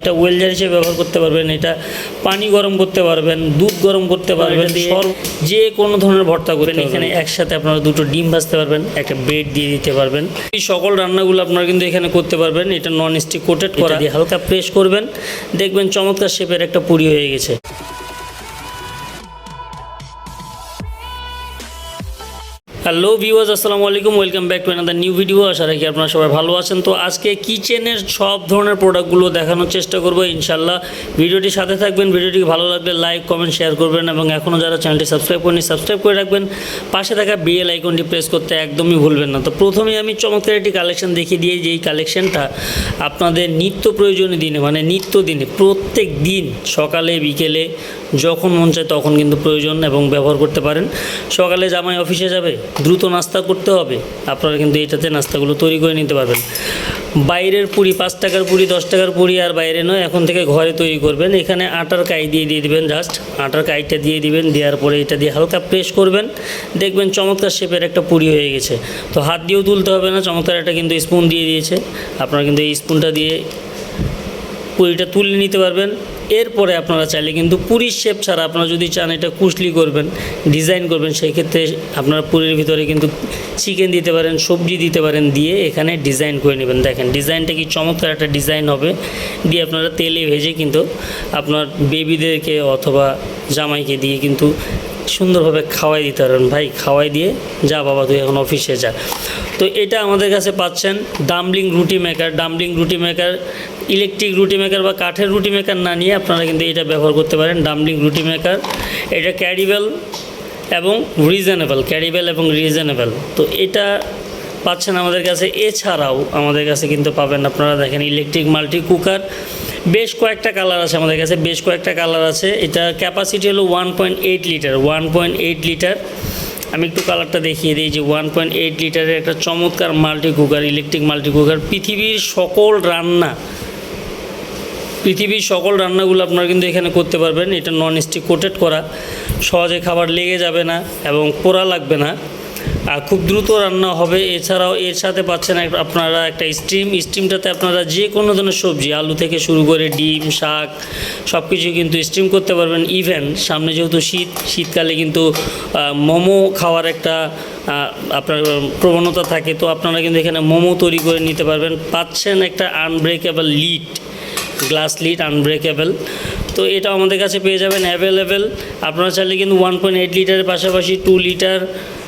এটা ওয়েলজার হিসেবে ব্যবহার করতে পারবেন এটা পানি গরম করতে পারবেন দুধ গরম করতে পারবেন যে কোনো ধরনের ভর্তা করবেন এখানে একসাথে আপনারা দুটো ডিম ভাজতে পারবেন একটা ব্রেড দিয়ে দিতে পারবেন। এই সকল রান্নাগুলো আপনারা কিন্তু এখানে করতে পারবেন এটা নন স্টিক কোটেড করা। দিয়ে হালকা প্রেস করবেন দেখবেন চমৎকার শেপের একটা পুরি হয়ে গেছে। হ্যালো ভিউয়ার্স, আসসালামু আলাইকুম, welcome back to another new video আশা রাখি আপনারা সবাই ভালো আছেন। তো আজকে কিচেনের সব ধরনের প্রোডাক্টগুলো দেখানোর চেষ্টা করব ইনশাল্লাহ ভিডিওটির সাথে থাকবেন ভিডিওটি ভালো লাগলে লাইক কমেন্ট শেয়ার করবেন এবং এখনও যারা চ্যানেলটি সাবস্ক্রাইব করেনি সাবস্ক্রাইব করে রাখবেন। পাশে থাকা বিএল আইকনটি প্রেস করতে একদমই ভুলবেন না। তো প্রথমেই আমি চমৎকার একটি কালেকশন দেখিয়ে দিয়ে যেই কালেকশনটা আপনাদের নিত্য প্রয়োজনীয় দিনে মানে নিত্য দিনে, প্রত্যেক দিন, সকালে, বিকেলে, যখন মন চায় তখন কিন্তু প্রয়োজন এবং ব্যবহার করতে পারেন। সকালে জামাই অফিসে যাবে দ্রুত নাস্তা করতে হবে। আপনারা কিন্তু এটাতে নাস্তাগুলো তৈরি করে নিতে পারবেন। বাইরের পুরি পাঁচ টাকার পুরি, দশ টাকার পুরি আর বাইরে নয়, এখন থেকে ঘরে তৈরি করবেন। এখানে আটার কাই দিয়ে দিয়ে দিবেন জাস্ট আটার কাইটা দিয়ে দিবেন, দেওয়ার পরে এটা দিয়ে হালকা প্রেস করবেন। দেখবেন চমৎকার শেপের একটা পুরি হয়ে গেছে। তো হাত দিয়েও তুলতে হবে না, চমৎকার একটা কিন্তু স্পুন দিয়ে দিয়েছে। আপনারা কিন্তু এই স্পুনটা দিয়ে পুরিটা তুলে নিতে পারবেন। এরপরে আপনারা চাইলে কিন্তু পুরীর শেপ ছাড়া আপনারা যদি চান এটা কুশলি করবেন, ডিজাইন করবেন সেই ক্ষেত্রে আপনারা পুরীর ভিতরে কিন্তু চিকেন দিতে পারেন, সবজি দিতে পারেন, দিয়ে এখানে ডিজাইন করে নেবেন। দেখেন, ডিজাইনটা কি চমৎকার একটা ডিজাইন হবে। দিয়ে আপনারা তেলে ভেজে কিন্তু আপনার বেবিদেরকে অথবা জামাইকে দিয়ে কিন্তু সুন্দরভাবে খাওয়াই দিতে পারবেন। ভাই, খাওয়াই দিয়ে যা বাবা তুই এখন অফিসে যা। তো এটা আমাদের কাছে পাচ্ছেন ডাম্বলিং রুটি মেকার। ডাম্বলিং রুটি মেকার ইলেকট্রিক রুটি মেকার বা কাঠের রুটি মেকার না নিয়ে আপনারা কিন্তু এটা ব্যবহার করতে পারেন। ডাম্বলিং রুটি মেকার, এটা ক্যারিবেল এবং রিজনেবল ক্যারিবেল এবং রিজনেবল তো এটা পাচ্ছেন আমাদের কাছে। এছাড়াও আমাদের কাছে কিন্তু পাবেন আপনারা দেখেন ইলেকট্রিক মাল্টি কুকার বেশ কয়েকটা কালার আছে আমাদের কাছে, বেশ কয়েকটা কালার আছে। এটা ক্যাপাসিটি হলো one point eight litre one point eight litre আমি একটু কালারটা দেখিয়ে দিই যে ওয়ান পয়েন্ট এইট লিটারের একটা চমৎকার multi cooker electric multi cooker পৃথিবীর সকল রান্না, পৃথিবীর সকল রান্নাগুলো আপনারা কিন্তু এখানে করতে পারবেন। এটা নন স্টিক কোটেড করা। সহজে খাবার লেগে যাবে না এবং পোড়া লাগবে না। খুব দ্রুত রান্না হবে। এছাড়াও এর সাথে পাচ্ছেন আপনারা একটা স্টিম স্টিমটাতে আপনারা যে কোনো ধরনের সবজি, আলু থেকে শুরু করে ডিম, শাক সব কিছু কিন্তু স্টিম করতে পারবেন ইভেন সামনে যেহেতু শীত, শীতকালে কিন্তু মোমো খাওয়ার একটা আপনার প্রবণতা থাকে, তো আপনারা কিন্তু এখানে মোমো তৈরি করে নিতে পারবেন। পাচ্ছেন একটা unbreakable lid glass lid unbreakable তো এটা আমাদের কাছে পেয়ে যাবেন অ্যাভেলেবেল আপনারা চাইলে কিন্তু ওয়ান পয়েন্ট এইট লিটারের পাশাপাশি টু লিটার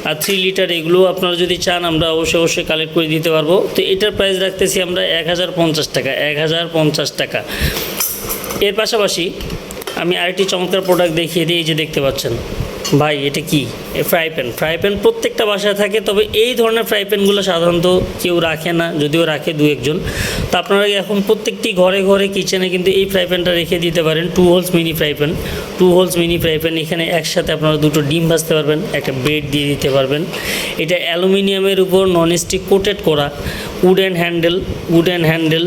আর থ্রি লিটার এগুলো আপনারা যদি চান, আমরা অবশ্যই অবশ্যই কালেক্ট করে দিতে পারব। তো এটার প্রাইস রাখতেছি আমরা এক হাজার পঞ্চাশ টাকা, এক হাজার পঞ্চাশ টাকা। এর পাশাপাশি আমি আরেকটি চমৎকার প্রোডাক্ট দেখিয়ে দিই, এই যে দেখতে পাচ্ছেন। ভাই, এটা কি? ফ্রাই প্যান ফ্রাই প্যান প্রত্যেকটা বাসায় থাকে, তবে এই ধরনের ফ্রাই প্যানগুলো সাধারণত কেউ রাখে না, যদিও রাখে দু একজন। তো আপনারা এখন প্রত্যেকটি ঘরে ঘরে কিচেনে কিন্তু এই ফ্রাই প্যানটা রেখে দিতে পারেন two holes mini fry pan two holes mini fry pan এখানে একসাথে আপনারা দুটো ডিম ভাজতে পারবেন, একটা ব্রেড দিয়ে দিতে পারবেন। এটা অ্যালুমিনিয়ামের উপর নন স্টিক কোটেড করা উডেন হ্যান্ডেল উডেন হ্যান্ডেল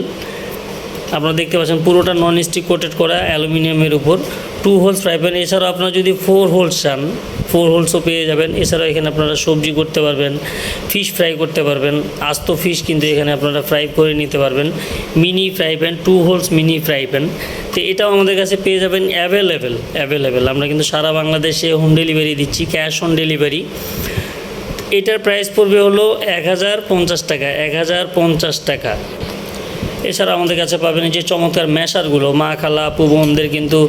আপনারা দেখতে পাচ্ছেন পুরোটা নন স্টিক কোটেড করা অ্যালুমিনিয়ামের উপর। টু হোলস ফ্রাই এছাড়াও আপনারা যদি ফোর হোলস চান ফোর হোলসও পেয়ে যাবেন। এছাড়াও এখানে আপনারা সবজি করতে পারবেন ফিশ ফ্রাই করতে পারবেন, আস্ত ফিশ কিন্তু এখানে আপনারা ফ্রাই করে নিতে পারবেন। Mini fry pan two holes mini fry pan তো এটাও আমাদের কাছে পেয়ে যাবেন অ্যাভেলেবেল অ্যাভেলেবেল আমরা কিন্তু সারা বাংলাদেশে হোম ডেলিভারি দিচ্ছি ক্যাশ অন ডেলিভারি এটার প্রাইস পড়বে হলো এক হাজার পঞ্চাশ টাকা, এক হাজার পঞ্চাশ টাকা। এছাড়া আমাদের কাছে পাবেন যে চমৎকার ম্যাশারগুলো। মা, খালা, আপু, বোনদের কিন্তু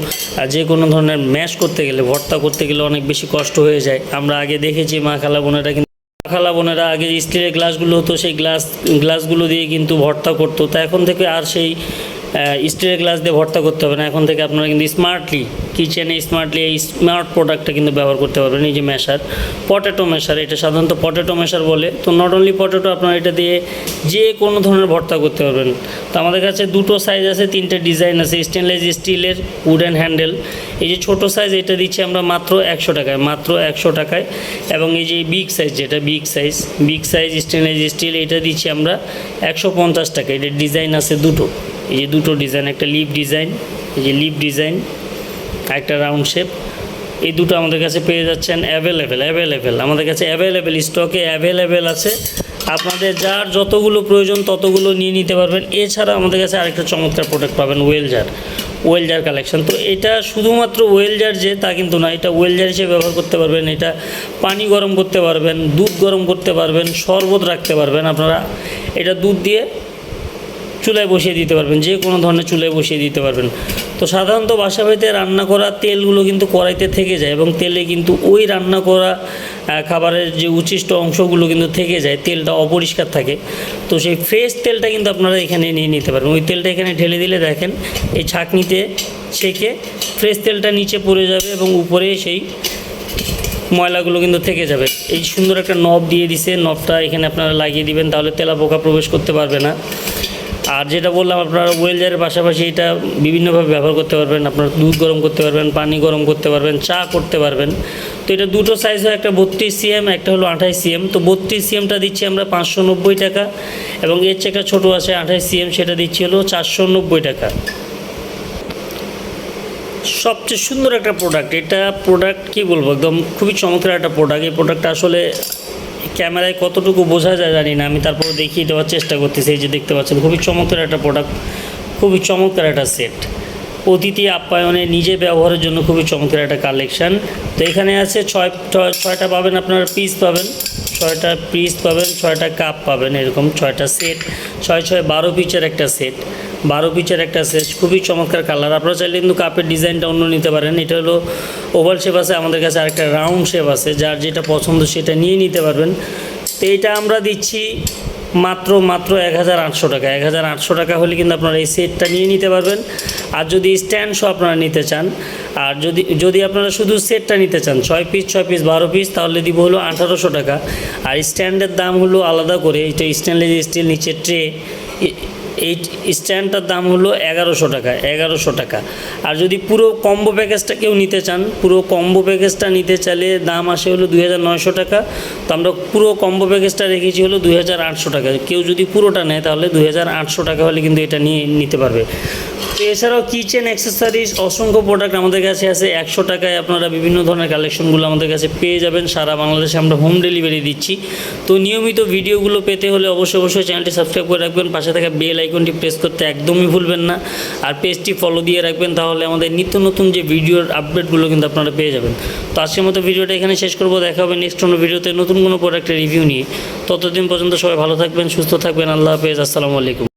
যে কোনো ধরনের ম্যাশ করতে গেলে, ভর্তা করতে গেলে অনেক বেশি কষ্ট হয়ে যায়। আমরা আগে দেখেছি মা, খালা, বোনেরা কিন্তু, মা, খালা, বোনেরা আগে স্টিলের গ্লাসগুলো হতো, সেই গ্লাস, গ্লাসগুলো দিয়ে কিন্তু ভর্তা করতো। তা এখন থেকে আর সেই স্টিলের গ্লাস দিয়ে ভর্তা করতে হবে না। এখন থেকে আপনারা কিন্তু স্মার্টলি কিচেনে স্মার্টলি এই স্মার্ট প্রোডাক্টটা কিন্তু ব্যবহার করতে পারবেন, এই যে ম্যাশার পটেটো মেশার এটা সাধারণত পটেটো মেশার বলে। তো নট অনলি পটেটো আপনারা এটা দিয়ে যে কোনো ধরনের ভর্তা করতে পারবেন। তো আমাদের কাছে দুটো সাইজ আছে, তিনটে ডিজাইন আছে স্টেনলেস স্টিলের উডেন হ্যান্ডেল এই যে ছোটো সাইজ এটা দিচ্ছি আমরা মাত্র একশো টাকায়, মাত্র একশো টাকায়। এবং এই যে বিগ সাইজ যেটা big size big size stainless steel এটা দিচ্ছি আমরা একশো পঞ্চাশ টাকা এটা ডিজাইন আছে দুটো। এই যে দুটো ডিজাইন একটা লিপ ডিজাইন এই যে লিপ ডিজাইন একটা রাউন্ড শেপ এই দুটো আমাদের কাছে পেয়ে যাচ্ছেন অ্যাভেলেবেল অ্যাভেলেবেল আমাদের কাছে অ্যাভেলেবেল স্টকে অ্যাভেলেবেল আছে। আপনাদের যার যতগুলো প্রয়োজন ততগুলো নিয়ে নিতে পারবেন। এছাড়া আমাদের কাছে আরেকটা চমৎকার প্রোডাক্ট পাবেন ওয়েলজার ওয়েলজার কালেকশন তো এটা শুধুমাত্র ওয়েলজার যে, তা কিন্তু না, এটা ওয়েলজার হিসেবে ব্যবহার করতে পারবেন। এটা পানি গরম করতে পারবেন, দুধ গরম করতে পারবেন, শরবত রাখতে পারবেন আপনারা। এটা দুধ দিয়ে চুলায় বসিয়ে দিতে পারবেন, যে কোনো ধরনের চুলায় বসিয়ে দিতে পারবেন। তো সাধারণত বাসা বাড়িতে রান্না করা তেলগুলো কিন্তু কড়াইতে থেকে যায় এবং তেলে কিন্তু ওই রান্না করা খাবারের যে উচ্ছিষ্ট অংশগুলো কিন্তু থেকে যায়, তেলটা অপরিষ্কার থাকে। তো সেই ফ্রেশ তেলটা কিন্তু আপনারা এখানে নিয়ে নিতে পারবেন। ওই তেলটা এখানে ঢেলে দিলে দেখেন, এই ছাঁকনিতে ছেঁকে ফ্রেশ তেলটা নিচে পড়ে যাবে এবং উপরে সেই ময়লাগুলো কিন্তু থেকে যাবে। এই সুন্দর একটা নব দিয়ে দিছে, নবটা এখানে আপনারা লাগিয়ে দিবেন, তাহলে তেলা পোকা প্রবেশ করতে পারবে না। আর যেটা বললাম, আপনারা ওয়েলজারের পাশাপাশি এটা বিভিন্নভাবে ব্যবহার করতে পারবেন, আপনার দুধ গরম করতে পারবেন, পানি গরম করতে পারবেন, চা করতে পারবেন। তো এটা দুটো সাইজ হয়, একটা বত্রিশ সিএম একটা হলো আঠাশ সিএম তো বত্রিশ সিএমটা দিচ্ছি আমরা পাঁচশো নব্বই টাকা এবং এর চেয়ে একটা ছোটো আছে আঠাশ সিএম সেটা দিচ্ছি হলো চারশো নব্বই টাকা। সবচেয়ে সুন্দর একটা প্রোডাক্ট এটা প্রোডাক্ট কি বলব? একদম খুবই চমৎকার একটা প্রোডাক্ট এই প্রোডাক্টটা আসলে ক্যামেরায় কতটুকু বোঝা যায় জানি না, আমি তারপরে দেখিয়ে দেওয়ার চেষ্টা করতেছি, এই যে দেখতে পাচ্ছেন, খুবই চমৎকার একটা প্রোডাক্ট খুবই চমৎকার একটা সেট অতিথি আপ্যায়নে নিজে ব্যবহারের জন্য খুবই চমৎকার একটা কালেকশান তো এখানে আছে ছয়, ছয়- ছয়টা পাবেন আপনারা পিস পাবেন, ছয়টা পিস পাবেন, ছয়টা কাপ পাবেন, এরকম ছয়টা সেট ছয় ছয়, বারো পিচের একটা সেট বারো পিচের একটা সেট খুবই চমৎকার কালার। আপনারা চাইলে কিন্তু কাপের ডিজাইনটা অন্য নিতে পারেন। এটা হলো ওভাল শেপ আছে, আমাদের কাছে আরেকটা রাউন্ড শেপ আছে, যার যেটা পছন্দ সেটা নিয়ে নিতে পারবেন। তো এটা আমরা দিচ্ছি মাত্র মাত্র এক হাজার আটশো টাকা। এক হাজার আটশো টাকা হলে কিন্তু আপনারা এই সেটটা নিয়ে নিতে পারবেন। আর যদি স্ট্যান্ড সহ আপনারা নিতে চান, আর যদি যদি আপনারা শুধু সেটটা নিতে চান, ছয় পিস ছয় পিস বারো পিস তাহলে দিব হলো আঠারোশো টাকা। আর স্ট্যান্ডের দাম হলো আলাদা করে, এটা স্টেনলেস স্টিল নিচে ট্রে এই স্ট্যান্ডটার দাম হলো এগারোশো টাকা এগারোশো টাকা। আর যদি পুরো কম্বো প্যাকেজটা কেউ নিতে চান, পুরো কম্বো প্যাকেজটা নিতে চাইলে দাম আসে হলো দুই হাজার নয়শো টাকা। তো আমরা পুরো কম্বো প্যাকেজটা রেখেছি হলো দুই হাজার আটশো টাকা। কেউ যদি পুরোটা নেয় তাহলে দুই হাজার আটশো টাকা হলে কিন্তু এটা নিয়ে নিতে পারবে। তো এছাড়াও কিচেন অ্যাক্সেসরিজ অসংখ্য প্রোডাক্ট আমাদের কাছে আছে। একশো টাকায় আপনারা বিভিন্ন ধরনের কালেকশনগুলো আমাদের কাছে পেয়ে যাবেন। সারা বাংলাদেশে আমরা হোম ডেলিভারি দিচ্ছি। তো নিয়মিত ভিডিওগুলো পেতে হলে অবশ্যই অবশ্যই চ্যানেলটি সাবস্ক্রাইব করে রাখবেন। পাশে থাকা বেল আইকনটি প্রেস করতে একদমই ভুলবেন না। আর পেজটি ফলো দিয়ে রাখবেন, তাহলে আমাদের নিত্য নতুন যে ভিডিওর আপডেটগুলো কিন্তু আপনারা পেয়ে যাবেন। তো আজকের মতো ভিডিওটা এখানে শেষ করব। দেখা হবে নেক্সট কোনো ভিডিওতে নতুন কোনো প্রোডাক্টের রিভিউ নিয়ে। ততদিন পর্যন্ত সবাই ভালো থাকবেন, সুস্থ থাকবেন। আল্লাহ হাফেজ। আসসালামু আলাইকুম।